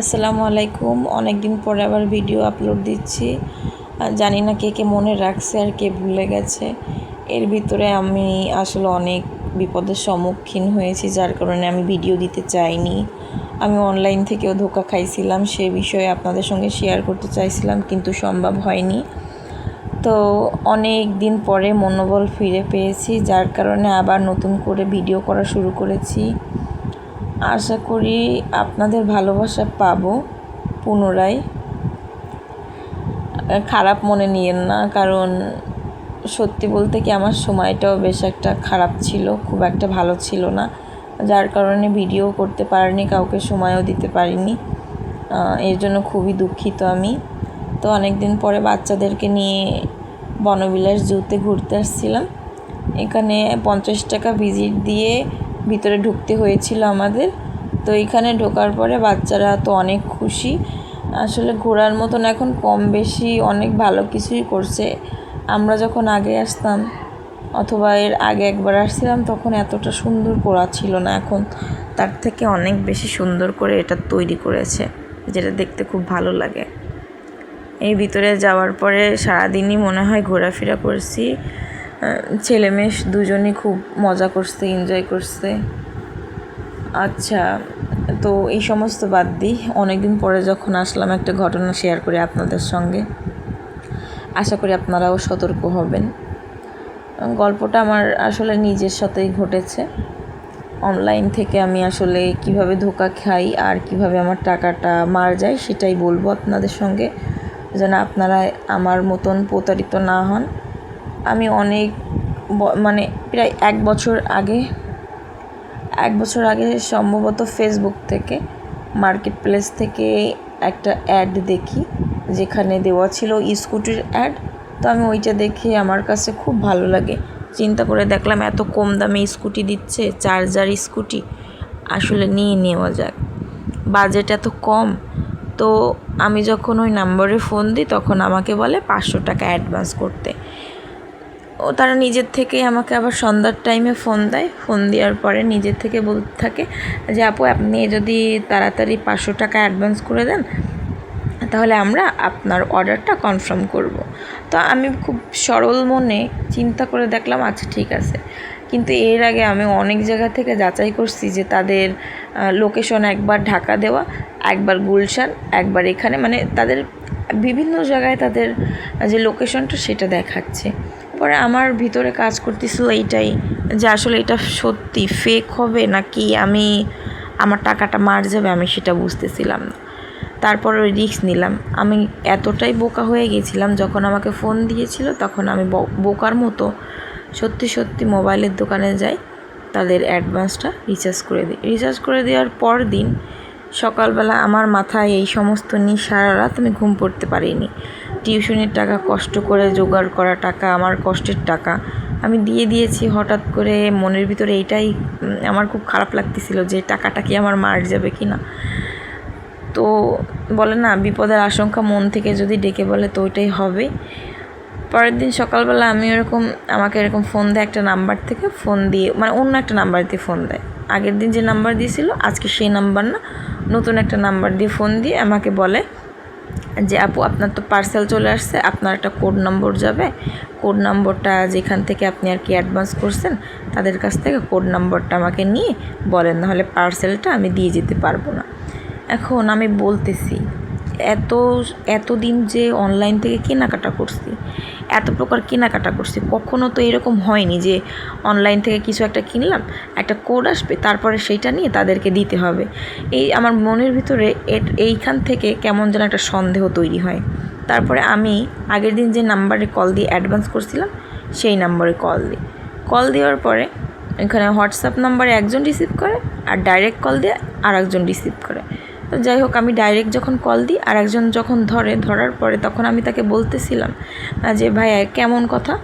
আসসালামু আলাইকুম। অনেক দিন পরে আবার ভিডিও আপলোড দিচ্ছি। জানি না কে কে মনে রাখছে আর কে ভুলে গেছে। এর ভিতরে আমি আসলে অনেক বিপদের সম্মুখীন হয়েছি, যার কারণে আমি ভিডিও দিতে চাইনি। আমি অনলাইন থেকেও ধোকা খাইছিলাম, সে বিষয়ে আপনাদের সঙ্গে শেয়ার করতে চাইছিলাম, কিন্তু সম্ভব হয়নি। তো অনেক দিন পরে মনোবল ফিরে পেয়েছি, যার কারণে আবার নতুন করে ভিডিও করা শুরু করেছি। আশা করি আপনাদের ভালোবাসা পাবো পুনরায়। খারাপ মনে নিয়েন না, কারণ সত্যি বলতে কি আমার সময়টাও বেশ একটা খারাপ ছিল, খুব একটা ভালো ছিল না। যার কারণে ভিডিও করতে পারিনি, কাউকে সময়ও দিতে পারিনি। এর জন্য খুবই দুঃখিত আমি। তো অনেক দিন পরে বাচ্চাদেরকে নিয়ে বনবিলাস জুতে ঘুরতে আসছিলাম। এখানে পঞ্চাশ টাকা ভিজিট দিয়ে ভিতরে ঢুকতে হয়েছিল আমাদের। তো এখানে ঢোকার পরে বাচ্চারা তো অনেক খুশি। আসলে ঘোরার মতন এখন কম বেশি অনেক ভালো কিছুই করছে। আমরা যখন আগে আসতাম অথবা এর আগে একবার আসছিলাম তখন এতটা সুন্দর করা ছিল না, এখন তার থেকে অনেক বেশি সুন্দর করে এটা তৈরি করেছে, যেটা দেখতে খুব ভালো লাগে। এই ভিতরে যাওয়ার পরে সারাদিনই মনে হয় ঘোরাফেরা করছি। ছেলে মেয়ে দুজনই খুব মজা করছে এনজয় করছে। আচ্ছা তো এই সমস্ত বাদ দিই। অনেকদিন পরে যখন আসলাম, একটা ঘটনা শেয়ার করি আপনাদের সঙ্গে। আশা করি আপনারাও সতর্ক হবেন। গল্পটা আমার আসলে নিজের সাথেই ঘটেছে। অনলাইন থেকে আমি আসলে কীভাবে ধোকা খাই আর কীভাবে আমার টাকাটা মার যায়, সেটাই বলব আপনাদের সঙ্গে। যেন আপনারা আমার মতন প্রতারিত না হন। আমি অনেক মানে প্রায় এক বছর আগে, এক বছর আগে সম্ভবত ফেসবুক থেকে মার্কেট প্লেস থেকে একটা অ্যাড দেখি, যেখানে দেওয়া ছিল স্কুটির অ্যাড তো আমি ওইটা দেখে আমার কাছে খুব ভালো লাগে। চিন্তা করে দেখলাম এত কম দামে স্কুটি দিচ্ছে চার্জার স্কুটি আসলে নিয়ে নেওয়া যাক। বাজেট এত কম। তো আমি যখন ওই নাম্বারে ফোন দিই, তখন আমাকে বলে পাঁচশো টাকা অ্যাডভান্স করতে। ও তারা নিজের থেকেই আমাকে আবার সন্ধ্যার টাইমে ফোন দেয়। ফোন দেওয়ার পরে নিজের থেকে বলতে থাকে যে, আপু, আপনি যদি তাড়াতাড়ি পাঁচশো টাকা অ্যাডভান্স করে দেন, তাহলে আমরা আপনার অর্ডারটা কনফার্ম করব। তো আমি খুব সরল মনে চিন্তা করে দেখলাম আচ্ছা ঠিক আছে। কিন্তু এর আগে আমি অনেক জায়গা থেকে যাচাই করছি যে, তাদের লোকেশন একবার ঢাকা দেওয়া, একবার গুলশান, একবার এখানে। মানে তাদের বিভিন্ন জায়গায় তাদের, যে লোকেশনটা সেটা দেখাচ্ছে। পরে আমার ভিতরে কাজ করতেছিল এইটাই যে আসলে এটা সত্যি ফেক হবে নাকি আমি, আমার টাকাটা মার যাবে আমি সেটা বুঝতেছিলাম না। তারপর ওই রিস্ক নিলাম। আমি এতটাই বোকা হয়ে গেছিলাম, যখন আমাকে ফোন দিয়েছিল তখন আমি বোকার মতো সত্যি সত্যি মোবাইলের দোকানে যাই, তাদের অ্যাডভান্সটা রিচার্জ করে দিই। রিচার্জ করে দেওয়ার পর দিন সকালবেলা আমার মাথায় এই সমস্ত নিয়ে সারা রাত আমি ঘুম পড়তে পারিনি। টিউশনের টাকা, কষ্ট করে জোগাড় করা টাকা, আমার কষ্টের টাকা। আমি দিয়ে দিয়েছি হঠাৎ করে মনের ভিতরে এইটাই আমার খুব খারাপ লাগতেছিল যে টাকাটা কি আমার মার যাবে কি না তো বলে না, বিপদের আশঙ্কা মন থেকে যদি ডেকে বলে তো ওইটাই হবে। পরের দিন সকালবেলা আমি এরকম আমাকে এরকম ফোন দেয় একটা নাম্বার থেকে, ফোন দিয়ে মানে অন্য একটা নাম্বার দিয়ে ফোন দেয়। আগের দিন যে নাম্বার দিয়েছিল, আজকে সেই নাম্বার না, নতুন একটা নাম্বার দিয়ে ফোন দিয়ে আমাকে বলে যে আপু, আপনার তো পার্সেল চলে আসছে, আপনার একটা কোড নম্বর যাবে। কোড নম্বরটা যেখান থেকে আপনি আর কি অ্যাডভান্স করছেন, তাদের কাছ থেকে কোড নম্বরটা আমাকে নিয়ে বলেন, নাহলে পার্সেলটা আমি দিয়ে যেতে পারব না। এখন আমি বলতেছি এত, এতদিন যে অনলাইন থেকে কেনাকাটা করছি, এত প্রকার কেনাকাটা করছি, কখনো তো এরকম হয়নি যে অনলাইন থেকে কিছু একটা কিনলাম, একটা কোড আসবে, তারপরে সেইটা নিয়ে তাদেরকে দিতে হবে। এই আমার মনের ভিতরে এইখান থেকে কেমন যেন একটা সন্দেহ তৈরি হয়। তারপরে আমি আগের দিন যে নাম্বারে কল দিয়ে অ্যাডভান্স করছিলাম, সেই নাম্বারে কল দিই। কল দেওয়ার পরে এখানে হোয়াটসঅ্যাপ নাম্বারে একজন রিসিভ করে আর ডাইরেক্ট কল দিয়ে আর একজন রিসিভ করে। তো যাই হোক, আমি ডাইরেক্ট যখন কল দিই, আর একজন যখন ধরে, ধরার পরে তখন আমি তাকে বলতেছিলাম যে, ভাই কেমন কথা?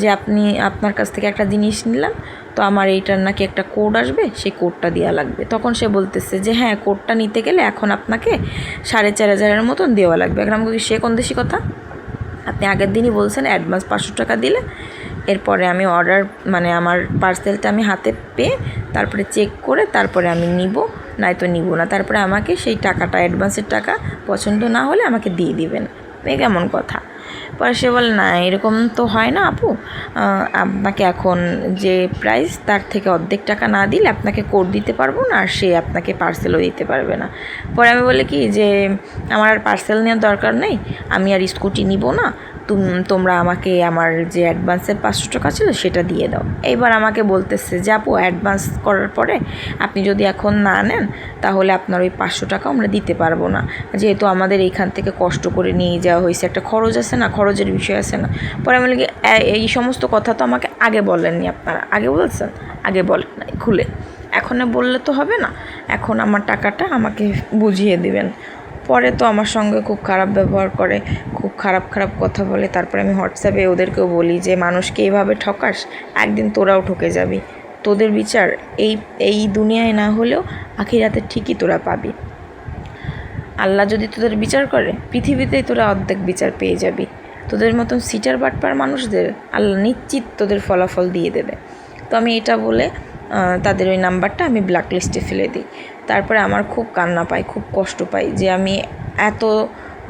যে, আপনি, আপনার কাছ থেকে একটা জিনিস নিলাম, তো আমার এইটার নাকি একটা কোড আসবে, সেই কোডটা দেওয়া লাগবে। তখন সে বলতেছে যে হ্যাঁ কোডটা নিতে গেলে এখন আপনাকে সাড়ে চার হাজারের মতন দেওয়া লাগবে। এখন আমাকে সে কোন দেশি কথা? আপনি আগের দিনই বলছেন অ্যাডভান্স পাঁচশো টাকা দিলে, এরপরে আমি অর্ডার মানে আমার পার্সেলটা আমি হাতে পেয়ে, তারপরে চেক করে, তারপরে আমি নিব। নয়তো নিব না। তারপরে আমাকে সেই টাকাটা অ্যাডভান্সের টাকা পছন্দ না হলে আমাকে দিয়ে দিবেন। এই কেমন কথা। পরে সে বলে, না, এরকম তো হয় না আপু। আপনাকে এখন যে প্রাইস তার থেকে অর্ধেক টাকা না দিলে আপনাকে কোড দিতে পারব না, আর সে আপনাকে পার্সেলও দিতে পারবে না। পরে আমি বলি, কি যে, আমার আর পার্সেল নেওয়ার দরকার নেই। আমি আর স্কুটি নিব না। তোমরা আমাকে আমার যে অ্যাডভান্সের পাঁচশো টাকা ছিল সেটা দিয়ে দাও। এইবার আমাকে বলতেছে যে, আপু অ্যাডভান্স করার পরে আপনি যদি এখন না নেন, তাহলে আপনার ওই পাঁচশো টাকা আমরা দিতে পারব না। যেহেতু আমাদের এইখান থেকে কষ্ট করে নিয়ে যাওয়া হয়েছে, একটা খরচ আছে না, খরচের বিষয় আছে না। পরে আমি বলি, "এ- এই সমস্ত কথা তো আমাকে আগে বলেননি আপনারা। আগে বলছেন? আগে বলেন নাই, খুলে। এখন বললে তো হবে না। এখন আমার টাকাটা আমাকে বুঝিয়ে দিবেন। পরে তো আমার সঙ্গে খুব খারাপ ব্যবহার করে, খুব খারাপ খারাপ কথা বলে। তারপরে আমি হোয়াটসঅ্যাপে ওদেরকেও বলি যে, মানুষকে এইভাবে ঠকাস, একদিন তোরাও ঠকে যাবি। তোদের বিচার এই এই দুনিয়ায় না হলেও আখিরাতে ঠিকই তোরা পাবি। আল্লাহ যদি তোদের বিচার করে, পৃথিবীতেই তোরা অর্ধেক বিচার পেয়ে যাবি। তোদের মতন সিটার বাটপার মানুষদের আল্লাহ নিশ্চিত তোদের ফলাফল দিয়ে দেবে। তো আমি এটা বলে তাদের ওই নাম্বারটা আমি ব্ল্যাক লিস্টে ফেলে দিই। তারপরে আমার খুব কান্না পায়, খুব কষ্ট পাই যে আমি এত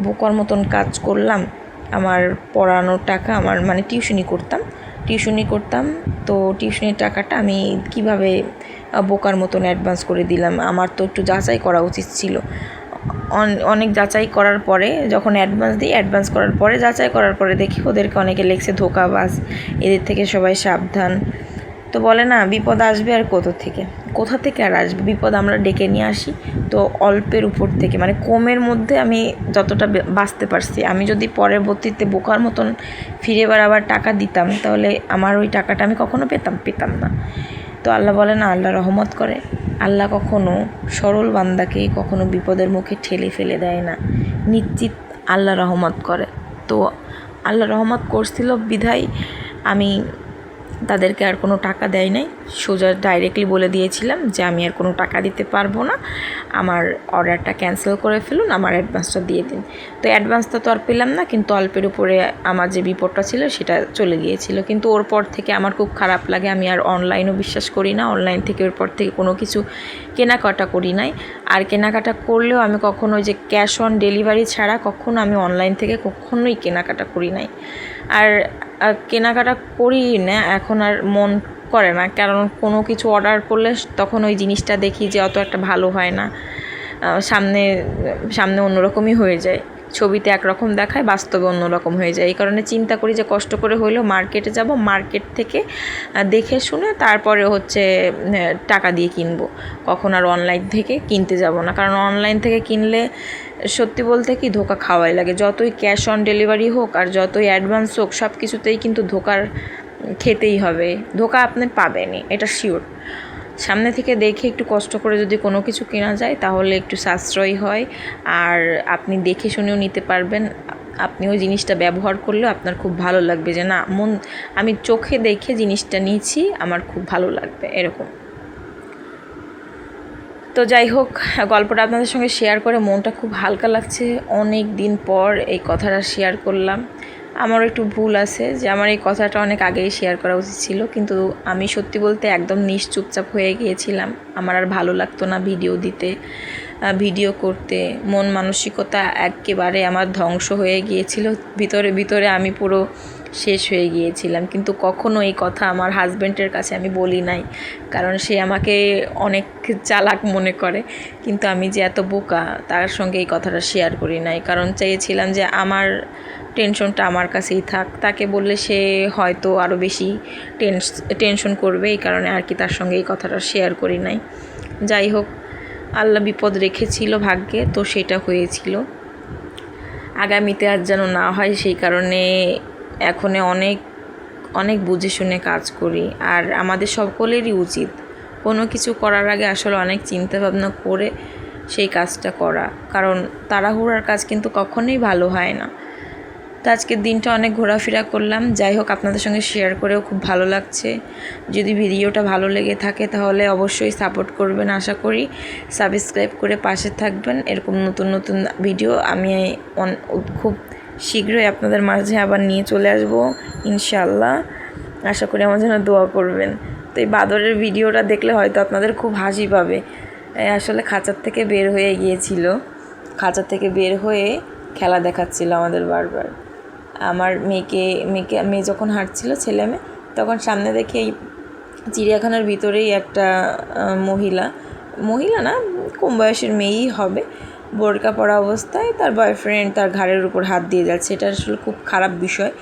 বোকার মতন কাজ করলাম, আমার পড়ানোর টাকা, আমার মানে টিউশনি করতাম টিউশনি করতাম, তো টিউশনির টাকাটা আমি কীভাবে বোকার মতন অ্যাডভান্স করে দিলাম, আমার তো একটু যাচাই করা উচিত ছিল। অন- অনেক যাচাই করার পরে, যখন অ্যাডভান্স দিই অ্যাডভান্স করার পরে, যাচাই করার পরে দেখি ওদেরকে অনেকে লেখছে ধোকাবাজ, এদের থেকে সবাই সাবধান। তো বলে না, বিপদ আসবে আর কোথা থেকে? কোথা থেকে আর আসবে? বিপদ আমরা ডেকে নিয়ে আসি। তো অল্পের উপর থেকে মানে কমের মধ্যে আমি যতটা বাঁচতে পারছি। আমি যদি পরবর্তীতে বোকার মতন ফিরে আবার টাকা দিতাম, তাহলে আমার ওই টাকাটা আমি কখনো পেতাম পেতাম না। তো আল্লাহ বলে না আল্লাহ রহমত করে। আল্লাহ কখনো সরল বান্দাকে কখনো বিপদের মুখে ঠেলে ফেলে দেয় না। নিশ্চিত আল্লাহ রহমত করে। তো আল্লাহ রহমত করছিল বিধায় আমি তাদেরকে আর কোনো টাকা দেয় নাই। সোজা ডাইরেক্টলি বলে দিয়েছিলাম যে, আমি আর কোনো টাকা দিতে পারব না। আমার অর্ডারটা ক্যান্সেল করে ফেলুন, আমার অ্যাডভান্সটা দিয়ে দিন। তো অ্যাডভান্সটা তো আর পেলাম না, কিন্তু অল্পের উপরে আমার যে বিপদটা ছিল, সেটা চলে গিয়েছিল। কিন্তু ওর পর থেকে আমার খুব খারাপ লাগে, আমি আর অনলাইনও বিশ্বাস করি না। অনলাইন থেকে ওর পর থেকে কোনো কিছু কেনাকাটা করি নাই। আর কেনাকাটা করলেও আমি কখনো যে ক্যাশ অন ডেলিভারি ছাড়া কখনো আমি অনলাইন থেকে কখনোই কেনাকাটা করি নাই। আর কেনাকাটা করি না, এখন আর মন করে না। কারণ কোনো কিছু অর্ডার করলে তখন ওই জিনিসটা দেখি যে অত একটা ভালো হয় না। সামনে সামনে অন্যরকমই হয়ে যায়। ছবিতে একরকম দেখায়, বাস্তবে অন্যরকম হয়ে যায়। এই কারণে চিন্তা করি যে কষ্ট করে হইলেও মার্কেটে যাব মার্কেট থেকে দেখে শুনে তারপরে হচ্ছে টাকা দিয়ে কিনবো। কখন আর অনলাইন থেকে কিনতে যাব না। কারণ অনলাইন থেকে কিনলে সত্যি বলতে কি ধোকা খাওয়াই লাগে। যতই ক্যাশ অন ডেলিভারি হোক আর যতই অ্যাডভান্স হোক, সব কিছুতেই কিন্তু ধোকার খেতেই হবে। ধোকা আপনি পাবেনই, এটা শিওর সামনে থেকে দেখে একটু কষ্ট করে যদি কোনো কিছু কেনা যায়, তাহলে একটু সাশ্রয়ী হয়। আর আপনি দেখে শুনেও নিতে পারবেন। আপনি ওই জিনিসটা ব্যবহার করলেও আপনার খুব ভালো লাগবে যে, না, মন, আমি চোখে দেখে জিনিসটা নিয়েছি, আমার খুব ভালো লাগবে। এরকম। তো যাই হোক, গল্পটা আপনাদের সঙ্গে শেয়ার করে মনটা খুব হালকা লাগছে। অনেক দিন পর এই কথাটা শেয়ার করলাম। আমারও একটু ভুল আছে যে আমার এই কথাটা অনেক আগেই শেয়ার করা উচিত ছিল, কিন্তু আমি সত্যি বলতে একদম নিশ্চুপচাপ হয়ে গিয়েছিলাম। আমার আর ভালো লাগতো না ভিডিও দিতে ভিডিও করতে। মন মানসিকতা একেবারে আমার ধ্বংস হয়ে গিয়েছিল। ভিতরে ভিতরে আমি পুরো শেষ হয়ে গিয়েছিলাম। কিন্তু কখনো এই কথা আমার হাজব্যান্ডের কাছে আমি বলি নাই। কারণ সে আমাকে অনেক চালাক মনে করে। কিন্তু আমি যে এত বোকা, তার সঙ্গে এই কথাটা শেয়ার করি নাই। কারণ চেয়েছিলাম যে আমার টেনশনটা আমার কাছেই থাক। তাকে বললে সে হয়তো আরও বেশি টেনস টেনশন করবে। এই কারণে আর কি তার সঙ্গে এই কথাটা শেয়ার করি নাই। যাই হোক, আল্লাহ বিপদ রেখেছিল ভাগ্যে, তো সেটা হয়েছিল। আগামীতে আর যেন না হয়, সেই কারণে এখনে অনেক অনেক বুঝে শুনে কাজ করি। আর আমাদের সকলেরই উচিত কোনো কিছু করার আগে আসলে অনেক চিন্তা ভাবনা করে সেই কাজটা করা। কারণ তাড়াহুড়ার কাজ কিন্তু কখনোই ভালো হয় না। তো আজকের দিনটা অনেক ঘোরাফেরা করলাম। যাই হোক, আপনাদের সঙ্গে শেয়ার করেও খুব ভালো লাগছে। যদি ভিডিওটা ভালো লেগে থাকে তাহলে অবশ্যই সাপোর্ট করবেন আশা করি। সাবস্ক্রাইব করে পাশে থাকবেন। এরকম নতুন নতুন ভিডিও আমি খুব শীঘ্রই আপনাদের মাঝে আবার নিয়ে চলে আসব ইনশাল্লাহ আশা করি আমার জন্য দোয়া করবেন। তো এই বাদরের ভিডিওটা দেখলে হয়তো আপনাদের খুব হাসি পাবে। আসলে খাঁচার থেকে বের হয়ে গিয়েছিল। খাঁচার থেকে বের হয়ে খেলা দেখাচ্ছিল আমাদের বারবার। আমার মেয়েকে মেয়েকে, মেয়ে যখন হাঁটছিল, ছেলে মেয়ে, তখন সামনে দেখে এই চিড়িয়াখানার ভিতরেই একটা মহিলা। মহিলা না, কম বয়সের মেয়েই হবে। বোরকা পরা অবস্থায় তার বয়ফ্রেন্ড তার ঘাড়ের উপর হাত দিয়ে যাচ্ছে। এটা আসলে খুব খারাপ বিষয়।